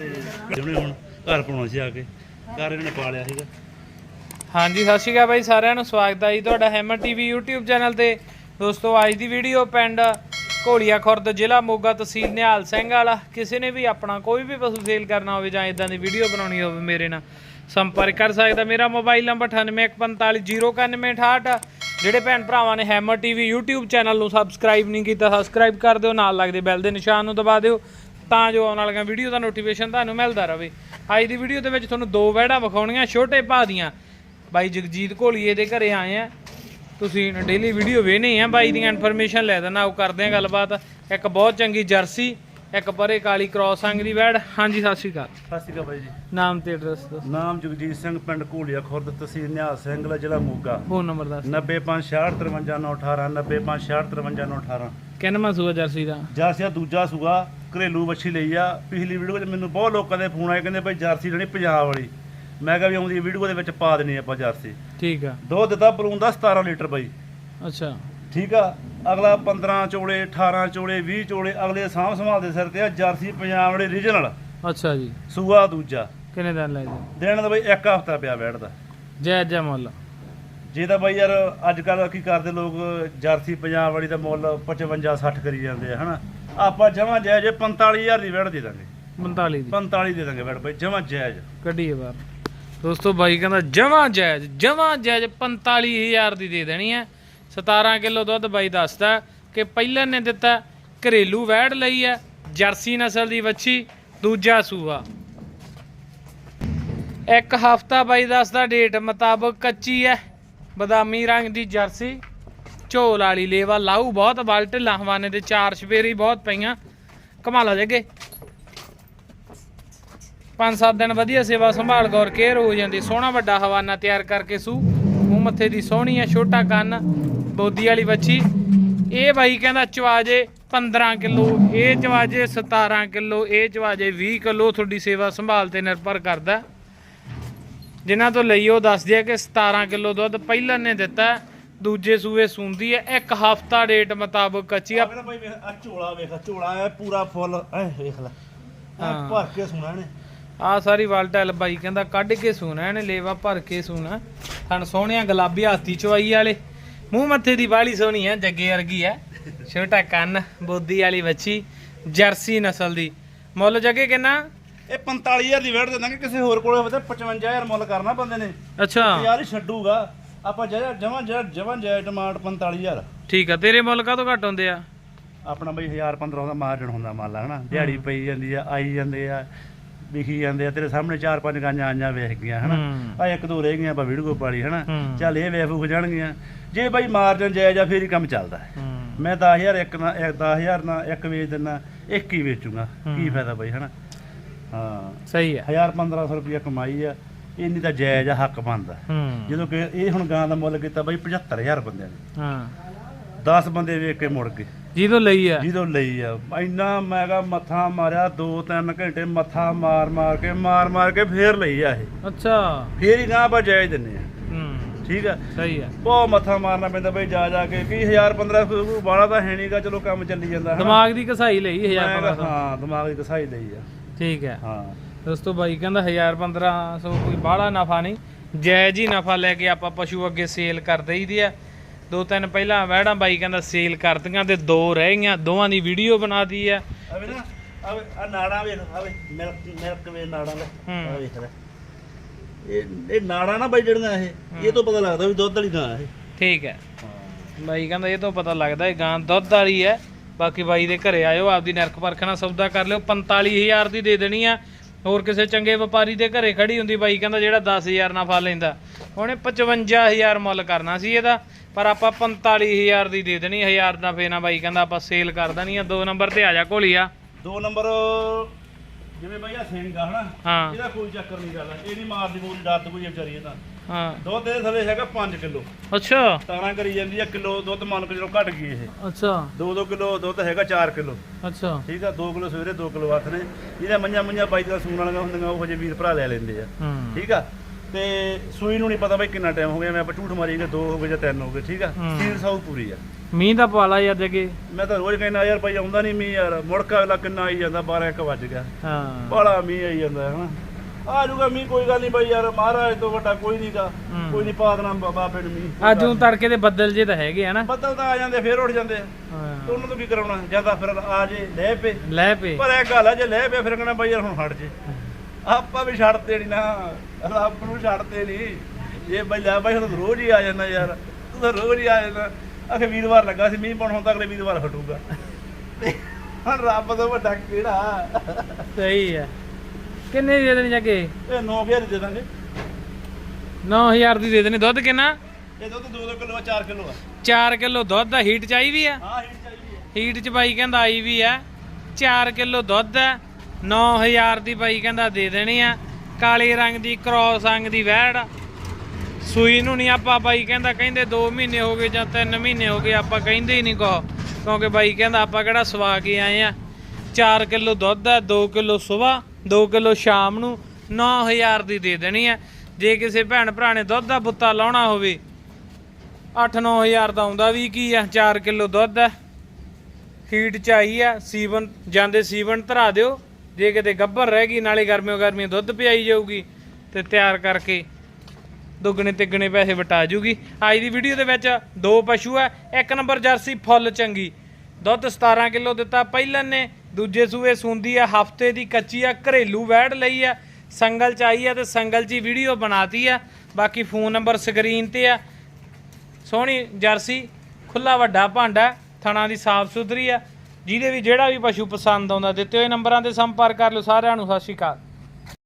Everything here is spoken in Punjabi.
ਤੇ ਜਿਹਨੇ ਹੁਣ ਘਰ ਪਾਉਣਾ ਸੀ ਆ ਕੇ, ਘਰ ਇਹਨਾਂ ਪਾ ਲਿਆ ਸੀਗਾ। ਹਾਂਜੀ, ਸਤਿ ਸ਼੍ਰੀ ਅਕਾਲ ਬਾਈ, ਸਾਰਿਆਂ ਨੂੰ ਸਵਾਗਤ ਹੈ ਜੀ ਤੁਹਾਡਾ ਹੈਮਰ ਟੀਵੀ YouTube ਚੈਨਲ ਤੇ। ਦੋਸਤੋ, ਅੱਜ ਦੀ ਵੀਡੀਓ ਪਿੰਡ ਘੋਲੀਆ ਖੁਰਦ, ਜ਼ਿਲ੍ਹਾ ਮੋਗਾ ਤਹਿਸੀਲ ਨਿਹਾਲ ਸਿੰਘ ਵਾਲਾ। ਕਿਸੇ ਨੇ ਵੀ ਆਪਣਾ ਕੋਈ ਵੀ ਪਸ਼ੂ ਸੇਲ ਕਰਨਾ ਹੋਵੇ ਜਾਂ ਇਦਾਂ ਦੀ ਵੀਡੀਓ ਬਣਾਉਣੀ ਹੋਵੇ ਮੇਰੇ ਨਾਲ, ਸੰਪਰਕ ਕਰ ਸਕਦਾ। ਮੇਰਾ ਮੋਬਾਈਲ ਨੰਬਰ 9815409168 ਜਿਹੜੇ ਭੈਣ ਭਰਾਵਾਂ ਨੇ ਹੈਮਰ ਟੀਵੀ YouTube ਚੈਨਲ ਨੂੰ ਸਬਸਕ੍ਰਾਈਬ ਨਹੀਂ ਕੀਤਾ ਸਬਸਕ੍ਰਾਈਬ ਕਰ ਦਿਓ। ਨਾਲ ਲੱਗਦੇ ਬੈਲ ਦੇ ਨਿਸ਼ਾਨ ਨੂੰ ਦਬਾ ਦਿਓ। ਤਾਂ ਜੋ ਆਉਣ ਵਾਲੀਆਂ ਵੀਡੀਓ ਦਾ ਨੋਟੀਫਿਕੇਸ਼ਨ ਤੁਹਾਨੂੰ ਮਿਲਦਾ ਰਹੇ। ਅੱਜ ਦੀ ਵੀਡੀਓ ਦੇ ਵਿੱਚ ਤੁਹਾਨੂੰ ਦੋ ਵਹਿੜਾਂ ਵਿਖਾਉਣੀਆਂ ਛੋਟੇ ਭਾਅ ਦੀਆਂ। ਬਾਈ ਜਗਜੀਤ ਘੋਲੀਏ ਦੇ ਘਰੇ ਆਏ ਆ। ਤੁਸੀਂ ਡੇਲੀ ਵੀਡੀਓ ਵੇਖਣੀ ਆ ਬਾਈ ਦੀਆਂ ਇਨਫੋਰਮੇਸ਼ਨ ਲੈ ਦੇਣਾ ਉਹ ਕਰਦੇ ਆ ਗੱਲਬਾਤ। ਇੱਕ ਬਹੁਤ ਚੰਗੀ ਜਰਸੀ ਇੱਕ ਪਰੇ ਕਾਲੀ ਕ੍ਰੋਸ ਅੰਗ ਦੀ ਵੈੜ ਹਾਂਜੀ ਸਤਿ ਸ਼੍ਰੀ ਅਕਾਲ। ਸਤਿ ਸ਼੍ਰੀ ਅਕਾਲ ਬਾਈ ਜੀ। ਨਾਮ ਤੇ ਐਡਰੈਸ ਦੱਸੋ। ਨਾਮ ਜਗਜੀਤ ਸਿੰਘ ਪਿੰਡ ਘੋਲੀਆ ਖੁਰਦ ਤਹਿਸੀਲ ਨਿਹਾਲ ਸਿੰਘ ਜ਼ਿਲ੍ਹਾ ਮੋਗਾ। ਫੋਨ ਨੰਬਰ ਦੱਸ। 9565535918 9565535918 ਕਿੰਨਵਾਂ ਸੂਆ ਜਰਸੀ ਦਾ? ਜਰਸੀ ਦਾ ਦੂਜਾ ਸੂਆ ਘਰੇਲੂ ਵੱਛੀ ਲਈ ਆ। ਪਿਛਲੀ ਵੀਡੀਓ 'ਚ ਮੈਨੂੰ ਬਹੁਤ ਲੋਕਾਂ ਦੇ ਫੋਨ ਆਏ ਕਹਿੰਦੇ ਭਾਈ ਜਰਸੀ ਲੈਣੀ ਪੰਜਾਬ ਵਾਲੀ। ਮੈਂ ਕਿਹਾ ਵੀ ਆਉਂਦੀ ਵੀਡੀਓ ਦੇ ਵਿੱਚ ਪਾ ਦੇਣੀ ਆਪਾਂ ਜਰਸੀ। ਠੀਕ ਆ। ਦੁੱਧ ਦਿੱਤਾ ਬਲੂਨ ਦਾ 17 ਲੀਟਰ ਬਾਈ। ਅੱਛਾ। ਠੀਕ ਆ? ਅਗਲਾ 15 ਚੋਲੇ 18 ਚੋਲੇ 20 ਚੋਲੇ ਅਗਲੇ ਸਾਂਭ ਸੰਭਾਲ ਦੇ ਸਿਰ ਤੇ ਆ ਜਰਸੀ ਪੰਜਾਬ ਵਾਲੇ ਰੀਜਨਲ ਅੱਛਾ ਜੀ। ਸੂਆ ਦੂਜਾ। ਕਿੰਨੇ ਦਿਨ ਲੈ ਜੀ ਦੇਣ ਦਾ ਬਾਈ ਇੱਕ ਹਫਤਾ ਪਿਆ ਬੈਠਦਾ ਜੈ ਜੈ ਮੁੱਲ। ਜੇ ਤਾਂ ਬਾਈ ਯਾਰ ਅੱਜ ਕੱਲ ਕੀ ਕਰਦੇ ਲੋਕ ਜਰਸੀ ਪੰਜਾਬ ਵਾਲੀ ਦਾ ਮੁੱਲ 55 60 ਕਰੀ ਜਾਂਦੇ ਆ ਹਨਾ? ਆਪਾਂ ਜਮਾ ਜਾਇਜ਼ 45000 ਦੀ ਵੈੜ ਦੇ ਦਾਂਗੇ। 45 ਦੀ। 45 ਦੇ ਦਾਂਗੇ ਬਾਈ ਜਮਾ ਜਾਇਜ਼। ਕੱਢੀਏ ਬਾਹਰ। ਦੋਸਤੋ ਬਾਈ ਕਹਿੰਦਾ ਜਮਾ ਜਾਇਜ਼ ਜਮਾ ਜਾਇਜ਼ 45000 ਦੀ ਦੇ ਦੇਣੀ ਹੈ। 17 ਕਿਲੋ ਦੁੱਧ ਬਾਈ ਦੱਸਦਾ ਕਿ ਪਹਿਲਾਂ ਨੇ ਦਿੱਤਾ ਘਰੇਲੂ ਵੈੜ ਲਈ ਹੈ ਜਰਸੀ ਨਸਲ ਦੀ ਵੱਛੀ ਦੂਜਾ ਸੂਆ ਇੱਕ ਹਫਤਾ ਬਾਈ ਦੱਸਦਾ ਡੇਟ ਮੁਤਾਬਕ ਕੱਚੀ ਹੈ ਬਦਾਮੀ ਰੰਗ ਦੀ ਜਰਸੀ। ਝੋਲ ਵਾਲੀ ਲੇਵਾ ਲਾਊ ਬਹੁਤ ਬਲ ਢਿੱਲਾ ਹਵਾਨੇ ਦੇ ਚਾਰ ਛਪੇਰੀ ਬਹੁਤ ਪਈਆਂ। ਕਮਾਲਾ ਜੱਗੇ। ਪੰਜ ਸੱਤ ਦਿਨ ਵਧੀਆ ਸੇਵਾ ਸੰਭਾਲ ਗੌਰ ਕੇਅਰ ਹੋ ਜਾਂਦੀ। ਸੋਹਣਾ ਵੱਡਾ ਹਵਾਨਾ ਤਿਆਰ ਕਰਕੇ ਸੂ। ਮੂੰਹ ਮੱਥੇ ਦੀ ਸੋਹਣੀ ਆ, ਛੋਟਾ ਕੰਨ, ਬੋਦੀ ਵਾਲੀ ਵੱਛੀ। ਇਹ ਬਾਈ ਕਹਿੰਦਾ ਚਵਾਜੇ 15 ਕਿਲੋ, ਇਹ ਚਵਾਜੇ 17 ਕਿਲੋ, ਇਹ ਚਵਾਜੇ 20 ਕਿਲੋ ਤੁਹਾਡੀ ਸੇਵਾ ਸੰਭਾਲ ਤੇ ਨਿਰਭਰ ਕਰਦਾ। ਜਿਨ੍ਹਾਂ ਤੋਂ ਲਈ ਉਹ ਦੱਸਦੇ ਆ ਕਿ 17 ਕਿਲੋ ਦੁੱਧ ਪਹਿਲਾਂ ਨੇ ਦਿੱਤਾ। ਦੂਜੇ ਸੂਏ ਸੂੰਦੀ ਹੈ ਇੱਕ ਹਫਤਾ ਡੇਟ ਮੁਤਾਬਕ ਕੱਚੀ ਆ। ਆ ਬਾਈ ਵੇਖ ਆ ਝੋਲਾ ਵੇਖ ਝੋਲਾ ਹੈ ਪੂਰਾ ਫੁੱਲ। ਐ ਵੇਖ ਲੈ ਐ ਹਾਂ। ਭਰ ਕੇ ਸੁਣਾ ਨੇ ਆ ਸਾਰੀ ਵਾਲਟਲ ਬਾਈ ਕਹਿੰਦਾ ਕੱਢ ਕੇ ਸੂਣਾ ਇਹਨੇ ਲੇਵਾ ਭਰ ਕੇ ਸੂਣਾ। ਥਣ ਸੋਹਣਿਆ ਗੁਲਾਬੀ ਹਾਥੀ ਚਵਾਈ ਵਾਲੇ। ਮੂੰਹ ਮੱਥੇ ਦੀ ਬਾਲੀ ਸੋਹਣੀ ਹੈ ਜੱਗੇ ਵਰਗੀ ਹੈ। ਛੋਟਾ ਕੰਨ ਬੋਦੀ ਵਾਲੀ ਵੱਛੀ ਜਰਸੀ ਨਸਲ ਦੀ। ਮੁੱਲ ਜੱਗੇ ਕਿੰਨਾ? ਇਹ 45000 ਦੀ ਵੈੜ ਦੇ ਦਾਂਗੇ ਕਿਸੇ ਹੋਰ ਕੋਲੇ ਹੋਵੇ ਤਾਂ 55000 ਮੁੱਲ ਕਰਨਾ ਬੰਦੇ ਨੇ। ਅੱਛਾ। ਯਾਰ ਛੱਡੂਗਾ। ਆਪਾਂ ਜਮਾ ਜਮਾ ਜਮਾ ਜੈ ਡਿਮਾਂਡ 45000 ਠੀਕ ਆ ਤੇਰੇ ਮੁੱਲ ਕਾਹਤੋਂ ਘੱਟ ਹੁੰਦੇ ਆ? ਆਪਣਾ ਬਈ 1000 1500 ਦਾ ਮਾਰਜਨ ਹੁੰਦਾ ਮੰਨ ਲਾ ਹਨਾ ਦਿਹਾੜੀ ਪਈ ਜਾਂਦੀ ਆ ਆਈ ਜਾਂਦੇ ਆ ਵਿਖੀ ਜਾਂਦੇ ਆ ਤੇਰੇ ਸਾਹਮਣੇ ਚਾਰ ਪੰਜ ਗਾਂਆਂ ਆਈਆਂ ਵੇਖ ਗਈਆਂ ਹਨਾ ਹੂੰ। ਆ ਇੱਕ ਦੋ ਰਹਿ ਗਈਆਂ ਆਪਾਂ ਵੀਡੀਓ ਪਾਲੀ ਹਨਾ ਹੂੰ। ਚੱਲ ਇਹ ਵੇਖ ਫੂਕ ਜਾਣਗੀਆਂ। ਜੇ ਬਈ ਮਾਰਜਨ ਜਾਇਜ਼ ਆ ਫੇਰ ਹੀ ਕੰਮ ਚੱਲਦਾ ਹੈ। ਹੂੰ। ਮੈਂ 10000 ਇੱਕ ਨਾ 10000 ਨਾ ਇੱਕ ਵੇਚ ਦਿੰਨਾ ਇੱਕ ਹੀ ਵੇਚੂਗਾ। ਕੀ ਹੂੰ। ਫਾਇਦਾ ਬਈ ਹਨਾ ਹਾਂ। ਸਹੀ ਆ। 1000 1500 ਰੁਪਇਆ ਕਮਾਈ ਆ। ਇੰਨੀ ਤਾਂ ਜਾਇਜ਼ ਆ ਹੱਕ ਬਣਦਾ। ਹੂੰ। ਜਦੋਂ ਕਿ ਇਹ ਹੁਣ ਗਾਂ ਦਾ ਮੁੱਲ ਕੀਤਾ ਬਈ 75000 ਬੰਦਿਆਂ ਨੇ। ਹਾਂ। 10 ਬੰਦੇ ਵੇਖ ਕੇ ਮੁੜ ਗਏ। ਜਿਹਦੋਂ ਲਈ ਆ। ਜਿਹਦੋਂ ਲਈ ਆ। ਇੰਨਾ ਮੈਂ ਕਿਹਾ ਮੱਥਾ ਮਾਰਿਆ 2-3 ਘੰਟੇ ਮੱਥਾ ਮਾਰ ਮਾਰ ਕੇ ਮਾਰ ਮਾਰ ਕੇ ਫੇਰ ਲਈ ਆ ਇਹ। ਅੱਛਾ। ਫੇਰ ਹੀ ਗਾਂ ਆਪਾਂ ਜਾਇਜ਼ ਦਿੰਨੇ ਆ। ਹੂੰ। ਠੀਕ ਆ? ਸਹੀ ਆ। ਬਹੁਤ ਮੱਥਾ ਮਾਰਨਾ ਪੈਂਦਾ ਬਈ ਜਾ ਜਾ ਕੇ। 20000 1500 ਬਾਲਾ ਤਾਂ ਹੈ ਨਹੀਂਗਾ ਚਲੋ ਕੰਮ ਚੱਲੀ ਜਾਂਦਾ ਹਨਾ। ਦਿਮਾਗ ਦੀ ਕਸਾਈ ਲਈ ਮੈਂ 1000 ਕਿਹਾ 1500 ਹਾਂ ਦਿਮਾਗ ਦੀ ਕਸਾਈ ਲਈ ਆ। ਠੀਕ ਹੈ ਹਾਂ। ਦੋਸਤੋ ਬਾਈ ਕਹਿੰਦਾ 1000 1500 ਕੋਈ ਬਾਹਲਾ ਨਫਾ ਨਹੀਂ। ਜਾਇਜ਼ ਹੀ ਨਫਾ ਲੈ ਕੇ ਆਪਾਂ ਪਸ਼ੂ ਅੱਗੇ ਸੇਲ ਕਰ ਦਈਦੀ ਆ। ਦੋ ਤਿੰਨ ਪਹਿਲਾਂ ਵਹਿੜਾਂ ਬਾਈ ਕਹਿੰਦਾ ਸੇਲ ਕਰਤੀਆਂ ਤੇ ਦੋ ਰਹਿ ਗਈਆਂ। ਦੋਵਾਂ ਦੀ ਵੀਡੀਓ ਬਣਾਦੀ ਆ। ਅਵੇ ਨਾ ਅਵੇ ਆ ਨਾੜਾ ਵੇਖ ਅਵੇ ਮਿਲਕ ਮਿਲਕ ਵੇ ਨਾੜਾ ਲੈ ਹੂੰ। ਆ ਵੇਖ ਲੈ। ਇਹ ਇਹ ਨਾੜਾ ਨਾ ਬਾਈ ਜਿਹੜੀਆਂ ਇਹ ਇਹ ਤੋਂ ਪਤਾ ਲੱਗਦਾ ਵੀ ਦੁੱਧ ਵਾਲੀ ਗਾਂ ਇਹ। ਠੀਕ ਹੈ। ਬਾਈ ਕਹਿੰਦਾ ਇਹ ਤੋਂ ਪਤਾ ਲੱਗਦਾ ਇਹ ਗਾਂ ਦੁੱਧ ਵਾਲੀ ਹੈ। ਬਾਕੀ ਬਾਈ ਦੇ ਘਰੇ ਆਇਓ ਆਪਦੀ ਨਰਕ ਪਰਖ ਨਾਲ ਸੌਦਾ ਕਰ ਲਿਓ। 45000 ਦੀ ਦੇ ਦੇਣੀ ਆ। ਹੋਰ ਕਿਸੇ ਚੰਗੇ ਵਪਾਰੀ ਦੇ ਘਰੇ ਖੜੀ ਹੁੰਦੀ ਬਾਈ ਕਹਿੰਦਾ ਜਿਹੜਾ 10000 ਨਫਾ ਲੈਂਦਾ। ਉਹਨੇ 55000 ਮੁੱਲ ਕਰਨਾ ਸੀ ਇਹਦਾ ਪਰ ਆਪਾਂ 45000 ਦੀ ਦੇ ਦੇਣੀ 1000 ਨਫੇ ਨਾਲ ਬਾਈ ਕਹਿੰਦਾ ਆਪਾਂ ਸੇਲ ਕਰ ਦੇਣੀ ਆ ਦੋ ਨੰਬਰ ਤੇ ਆ ਜਾ ਘੋਲੀਆ। ਦੋ ਨੰਬਰ ਜਿਵੇਂ ਬਈ ਆ ਸਿੰਘ ਆ ਹਨਾ? ਹਾਂ। ਇਹਦਾ ਕੋਈ ਚੱਕਰ ਨਹੀਂ ਗੱਲ ਇਹ ਨਹੀਂ ਮਾਰਦੀ ਮੂਰੀ ਡਰਦ ਕੋਈ ਵਿਚਾਰੀ ਇਹ ਤਾਂ। ਹਾਂ। ਦੁੱਧ ਦੇ ਥਲੇ ਹੈਗਾ 5 ਕਿਲੋ। ਅੱਛਾ। 17 ਕਰੀ ਜਾਂਦੀ ਆ ਕਿਲੋ ਦੁੱਧ ਮੰਨ ਕੇ ਜਦੋਂ ਘਟ ਗਈ ਇਹ। ਅੱਛਾ। 2-2 ਕਿਲੋ ਦੁੱਧ ਹੈਗਾ 4 ਕਿਲੋ। ਅੱਛਾ। ਠੀਕ ਆ 2 ਕਿਲੋ ਸਵੇਰੇ 2 ਕਿਲੋ ਹੱਥ ਨੇ ਇਹਦਾ ਮੰਝਾਂ ਮੰਝਾਂ ਬਾਈ ਦਾ ਸੂਣ ਵਾਲੀਆਂ ਹੁੰਦੀਆਂ ਉਹ ਹਜੇ ਵੀਰ ਭਰਾ ਲੈ ਲੈਂਦੇ ਆ। ਹੂੰ। ਠੀਕ ਆ? ਤੇ ਸੂਈ ਨੂੰ ਨਹੀਂ ਪਤਾ ਬਈ ਕਿੰਨਾ ਟਾਈਮ ਹੋ ਗਿਆ ਮੈਂ ਆਪਾਂ ਝੂਠ ਮਾਰੀ ਗਏ 2 ਹੋ ਗਏ ਜਾਂ 3 ਹੋ ਗਏ ਠੀਕ ਆ? ਹੂੰ। ਸੀਲ ਪੂਰੀ ਆ। ਮੀਂਹ ਦਾ ਪਵਾਲਾ ਯਾਰ ਜਗੇ ਮੈਂ ਤਾਂ ਰੋਜ਼ ਕਹਿੰਦਾ ਯਾਰ ਭਾਈ ਆਉਂਦਾ ਨਹੀਂ ਮੀਂਹ ਯਾਰ ਮੁੜਕਾ ਅਗਲਾ ਕਿੰਨਾ ਆਈ ਜਾਂਦਾ 12 1 ਵੱਜ ਗਿਆ। ਹਾਂ। ਬੜਾ ਮੀਂਹ ਆਈ ਜਾਂਦਾ ਹੈ ਹਨਾ? ਆ ਜਾਊਗਾ ਮੀਂਹ ਕੋਈ ਗੱਲ ਨਹੀਂ ਭਾਈ ਯਾਰ ਮਹਾਰਾਜ ਤੋਂ ਵੱਡਾ ਕੋਈ ਨਹੀਂਗਾ ਹੂੰ। ਕੋਈ ਨਹੀਂ ਪਾ ਦੇਣਾ ਬਾਬਾ ਪਿੰਡ ਮੀਂਹ ਅੱਜ ਨੂੰ ਤੜਕੇ ਦੇ ਬੱਦਲ ਜੇ ਤਾਂ ਹੈਗੇ ਆ ਨਾ। ਬੱਦਲ ਤਾਂ ਆ ਜਾਂਦੇ ਫੇਰ ਉੱਡ ਜਾਂਦੇ ਆ। ਤੇ ਹਾਂ। ਉਹਨਾਂ ਤੋਂ ਕੀ ਕਰਾਉਣਾ ਜਾਂ ਤਾਂ ਫਿਰ ਆ ਜੇ ਲੈ ਪੇ ਲੈ ਪੇ ਪਰ ਇਹ ਗੱਲ ਆ ਜੇ ਲੈ ਪੇ ਫਿਰ ਕਹਣਾ ਭਾਈ ਯਾਰ ਹੁਣ ਹਟ ਜੇ। ਆਪਾਂ ਵੀ ਛੱਡਦੇ ਨਹੀਂ ਨਾ ਰੱਬ ਨੂੰ ਛੱਡਦੇ ਨਹੀਂ ਇਹ ਬਈ ਲੈ ਹੁਣ ਰੋਜ਼ ਹੀ ਆ ਜਾਂਦਾ ਯਾਰ। ਤੂੰ ਤਾਂ ਰੋਜ਼ ਹੀ ਆ ਜਾਂਦਾ। ਆਖੇ ਵੀਰਵਾਰ ਲੱਗਾ ਸੀ ਮੀਂਹ ਪਾਉਣ ਹੁਣ ਤਾਂ ਅਗਲੇ ਵੀਰਵਾਰ ਹਟੂਗਾ। ਹੁਣ ਰੱਬ ਤੋਂ ਵੱਡਾ ਕਿਹੜਾ? ਸਹੀ ਹੈ ਕਿੰਨੇ ਦੀ ਦੇ ਦੇਣੀ ਜਗੇ ਇਹ 9000 ਦੇ ਦਾਂਗੇ। 9000 ਦੀ ਦੇ ਦੇਣੀ। ਦੁੱਧ ਕਿੰਨਾ? ਇਹ ਦੁੱਧ 2-2 ਕਿਲੋ ਆ 4 ਕਿਲੋ ਆ। 4 ਕਿਲੋ ਦੁੱਧ ਦਾ ਹੀਟ ਚਾਹੀ ਵੀ ਆ? ਹਾਂ ਹੀਟ ਚਾਹੀਦੀ ਹੈ ਹੀਟ ਚ ਬਾਈ ਕਹਿੰਦਾ ਆਈ ਵੀ ਆ। 4 ਕਿਲੋ ਦੁੱਧ ਹੈ 9000 ਦੀ ਬਾਈ ਕਹਿੰਦਾ ਦੇ ਦੇਣੀ ਆ। ਕਾਲੇ ਰੰਗ ਦੀ ਕ੍ਰੋਸ ਅੰਗ ਦੀ ਵੈੜ। ਸੂਈ ਨੂੰ ਨਹੀਂ ਆਪਾਂ ਬਾਈ ਕਹਿੰਦਾ ਕਹਿੰਦੇ 2 ਮਹੀਨੇ ਹੋ ਗਏ ਜਾਂ 3 ਮਹੀਨੇ ਹੋ ਗਏ ਆਪਾਂ ਕਹਿੰਦੇ ਹੀ ਨਹੀਂ ਕੋ ਕਿਉਂਕਿ ਬਾਈ ਕਹਿੰਦਾ ਆਪਾਂ ਕਿਹੜਾ ਸਵਾ ਕੇ ਆਏ ਆ। 4 ਕਿਲੋ ਦੁੱਧ ਹੈ 2 ਕਿਲੋ ਸਵੇਰ 2 ਕਿਲੋ ਸ਼ਾਮ ਨੂੰ 9000 ਦੀ ਦੇ ਦੇਣੀ ਹੈ। ਜੇ ਕਿਸੇ ਭੈਣ ਭਰਾ ਨੇ ਦੁੱਧ ਦਾ ਬੁੱਤਾ ਲਾਉਣਾ ਹੋਵੇ 8-9000 ਦਾ ਆਉਂਦਾ ਵੀ ਕੀ ਆ 4 ਕਿਲੋ ਦੁੱਧ ਹੈ। ਹੀਟ ਚ ਆਈ ਆ ਸੀਵਨ, ਜਾਂਦੇ ਸੀਵਨ ਧਰਾ ਦਿਓ। ਜੇ ਕਿਤੇ ਗੱਭਰ ਰਹਿ ਗਈ, ਨਾਲੇ ਗਰਮੀਓ ਗਰਮੀ ਦੁੱਧ ਪਿਆਈ ਜਾਊਗੀ, ਤੇ ਤਿਆਰ ਕਰਕੇ ਦੁੱਗਣੇ ਤਿੱਗਣੇ ਪੈਸੇ ਵਟਾ ਜੂਗੀ। ਅੱਜ ਦੀ ਵੀਡੀਓ ਦੇ ਵਿੱਚ ਦੋ ਪਸ਼ੂ ਆ ਇੱਕ ਨੰਬਰ ਜਰਸੀ ਫੁੱਲ ਚੰਗੀ ਦੁੱਧ 17 ਕਿਲੋ ਦਿੱਤਾ ਪਹਿਲਨ ਨੇ ਦੂਜੇ ਸੂਏ ਸੁੰਦੀ ਆ, ਹਫ਼ਤੇ ਦੀ ਕੱਚੀ ਆ, ਘਰੇਲੂ ਵੈੜ ਲਈ ਆ, ਸੰਗਲ ਚ ਆਈ ਆ ਤੇ ਸੰਗਲ ਚ ਹੀ ਵੀਡੀਓ ਬਣਾਤੀ ਆ, ਬਾਕੀ ਫੋਨ ਨੰਬਰ ਸਕਰੀਨ ਤੇ ਆ। ਸੋਹਣੀ ਜਰਸੀ ਖੁੱਲਾ ਵੱਡਾ ਭਾਂਡਾ, ਥਣਾ ਦੀ ਸਾਫ਼ ਸੁਥਰੀ ਆ, ਜਿਹਦੇ ਵੀ ਜਿਹੜਾ ਵੀ ਪਸ਼ੂ ਪਸੰਦ ਆਉਂਦਾ ਦਿੱਤੇ ਹੋਏ ਨੰਬਰਾਂ ਤੇ ਸੰਪਰਕ ਕਰ ਲਓ ਸਾਰਿਆਂ ਨੂੰ, ਸਤਿ ਸ਼੍ਰੀ ਅਕਾਲ।